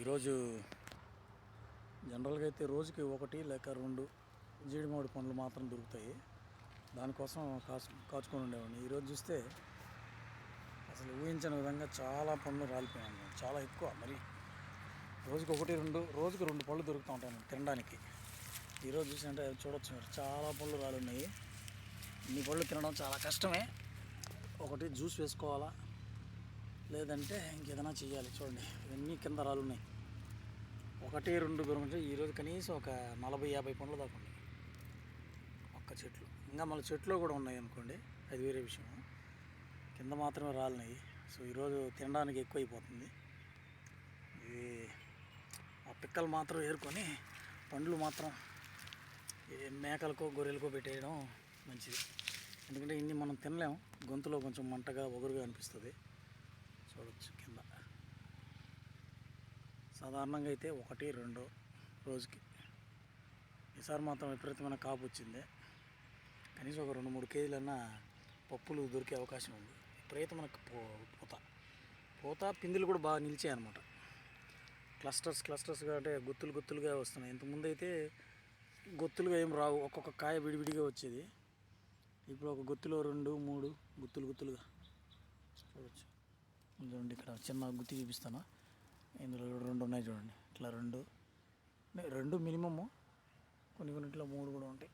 ఈరోజు జనరల్గా అయితే రోజుకి ఒకటి లేక రెండు జీడిమామిడి పండ్లు మాత్రం దొరుకుతాయి. దానికోసం కాచు కాచుకొని ఉండేవాడిని. ఈరోజు చూస్తే అసలు ఊహించిన విధంగా చాలా పండ్లు రాలిపోయాను చాలా ఎక్కువ మరి. రోజుకి ఒకటి రెండు రోజుకి రెండు పళ్ళు దొరుకుతూ ఉంటాను తినడానికి. ఈరోజు చూసినట్టే చూడొచ్చు మీరు. చాలా పళ్ళు రాలున్నాయి ఇన్ని పళ్ళు తినడం చాలా కష్టమే. ఒకటి జ్యూస్ వేసుకోవాలా? లేదంటే ఇంకేదైనా చేయాలి చూడండి ఇవన్నీ కింద రాళ్ళు ఉన్నాయి. ఒకటి రెండు గురించి ఈరోజు కనీసం ఒక నలభై యాభై పండ్లు దాకా ఉన్నాయి. ఒక్క చెట్లు. ఇంకా మళ్ళీ చెట్లు కూడా ఉన్నాయి అనుకోండి. అది వేరే విషయం కింద మాత్రమే రాలినాయి. సో ఈరోజు తినడానికి ఎక్కువ అయిపోతుంది ఇది ఆ పిక్కలు మాత్రం ఏరుకొని పండ్లు మాత్రం మేకలకో గొర్రెలకో పెట్టేయడం మంచిది. ఎందుకంటే ఇన్ని మనం తినలేము గొంతులో కొంచెం మంటగా ఒగరుగా అనిపిస్తుంది. చూడవచ్చు కింద. సాధారణంగా అయితే ఒకటి రెండు రోజుకి. ఈసారి మాత్రం విపరీతమైన కాపు వచ్చింది. కనీసం ఒక రెండు మూడు కేజీలన్నా పప్పులు దొరికే అవకాశం ఉంది. విపరీతమైన పో పూత. పూత పిందులు కూడా బాగా నిలిచాయి అనమాట క్లస్టర్స్ క్లస్టర్స్గా అంటే గుత్తులు గుత్తులుగా వస్తున్నాయి. ఇంతకుముందు అయితే గుత్తులుగా ఏం రావు. ఒక్కొక్క కాయ విడివిడిగా వచ్చేది. ఇప్పుడు ఒక గుత్తులో రెండు మూడు గుత్తులు గుత్తులుగా. చూడవచ్చు చూడండి ఇక్కడ చిన్న గుత్తి చూపిస్తాను. ఇందులో రెండు ఉన్నాయి చూడండి. ఇట్లా రెండు రెండు మినిమము. కొన్ని కొన్నిట్లో మూడు కూడా ఉంటాయి.